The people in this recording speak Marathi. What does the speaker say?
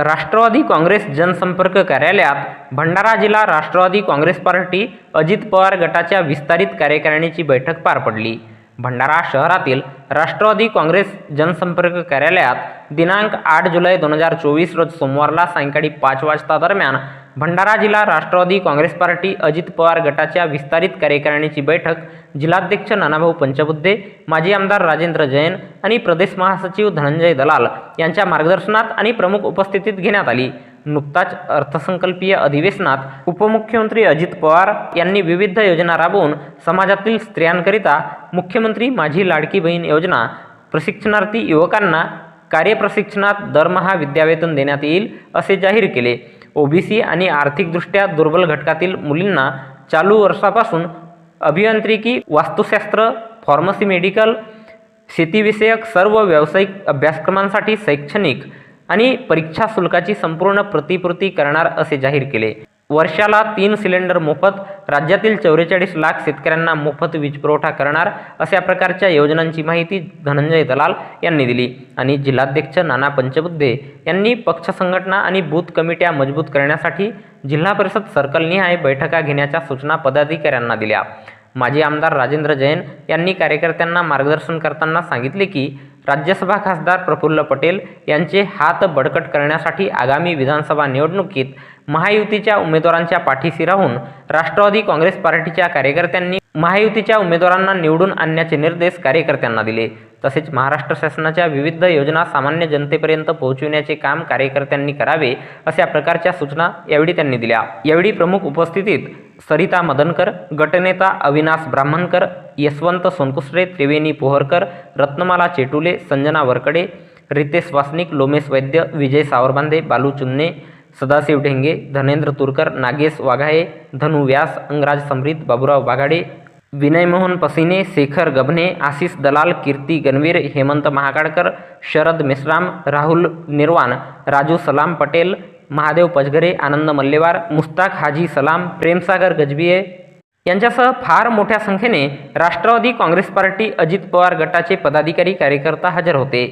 राष्ट्रवादी काँग्रेस जनसंपर्क कार्यालयात भंडारा जिल्हा राष्ट्रवादी काँग्रेस पार्टी अजित पवार गटाच्या विस्तारित कार्यकारिणीची बैठक पार पडली. भंडारा शहरातील राष्ट्रवादी काँग्रेस जनसंपर्क कार्यालयात दिनांक आठ जुलै दोन हजार चोवीस रोज सोमवारला सायंकाळी पाच वाजता दरम्यान भंडारा जिल्हा राष्ट्रवादी काँग्रेस पार्टी अजित पवार गटाच्या विस्तारित कार्यकारिणीची बैठक जिल्हाध्यक्ष नानाभाऊ पंचबुद्धे माजी आमदार राजेंद्र जैन आणि प्रदेश महासचिव धनंजय दलाल यांच्या मार्गदर्शनात आणि प्रमुख उपस्थितीत घेण्यात आली. नुकताच अर्थसंकल्पीय अधिवेशनात उपमुख्यमंत्री अजित पवार यांनी विविध योजना राबवून समाजातील स्त्रियांकरिता मुख्यमंत्री माझी लाडकी बहीण योजना प्रशिक्षणार्थी युवकांना कार्यप्रशिक्षणात दरमहा विद्यावेतन देण्यात येईल असे जाहीर केले. ओबीसी आणि आर्थिकदृष्ट्या दुर्बल घटकातील मुलींना चालू वर्षापासून अभियांत्रिकी वास्तुशास्त्र फार्मसी मेडिकल शेतीविषयक सर्व व्यावसायिक अभ्यासक्रमांसाठी शैक्षणिक आणि परीक्षा शुल्काची संपूर्ण प्रतिपूर्ती करणार असे जाहीर केले. वर्षाला तीन सिलेंडर मोफत राज्यातील चौवेचाळीस लाख शेतकऱ्यांना मोफत वीज पुरवठा करणार अशा प्रकारच्या योजनांची माहिती धनंजय दलाल यांनी दिली. आणि जिल्हाध्यक्ष नाना पंचबुद्धे यांनी पक्ष संघटना आणि बूथ कमिट्या मजबूत करण्यासाठी जिल्हा परिषद सर्कलनिहाय बैठका घेण्याच्या सूचना पदाधिकाऱ्यांना दिल्या. माजी आमदार राजेंद्र जैन यांनी कार्यकर्त्यांना मार्गदर्शन करताना सांगितले की राज्यसभा खासदार प्रफुल्ल पटेल यांचे हात बडकट करण्यासाठी आगामी विधानसभा निवडणुकीत महायुतीच्या उमेदवारांच्या पाठीशी राहून राष्ट्रवादी काँग्रेस पार्टीच्या कार्यकर्त्यांनी महायुतीच्या उमेदवारांना निवडून आणण्याचे निर्देश कार्यकर्त्यांना दिले. तसेच महाराष्ट्र शासनाच्या विविध योजना सामान्य जनतेपर्यंत पोहोचविण्याचे काम कार्यकर्त्यांनी करावे अशा प्रकारच्या सूचना यावेळी त्यांनी दिल्या. यावेळी प्रमुख उपस्थितीत सरिता मदनकर, गटनेता अविनाश ब्राह्मणकर, यशवंत सोनकुसरे, त्रिवेणी पोहरकर, रत्नमाला चेटुले, संजना वरकडे, रितेश वासनिक, लोमेश वैद्य, विजय सावरबांधे बालू चुन्ने, सदाशिव ढेंगे, धनेंद्र तुरकर, नागेश वाघाळे धनु व्यास, अंगराज समरीत बाबुराव बागाडे, विनयमोहन पसीने, शेखर गभने आशीष दलाल, कीर्ति गणवीर, हेमंत महाकाडकर शरद मेश्राम, राहुल निर्वाण, राजू सलाम पटेल महादेव पजगरे आनंद मल्लेवार मुस्ताक हाजी सलाम प्रेमसागर गजबिये यांच्यासह फार मोठ्या संख्येने राष्ट्रवादी काँग्रेस पार्टी अजित पवार गटाचे पदाधिकारी कार्यकर्ता हजर होते.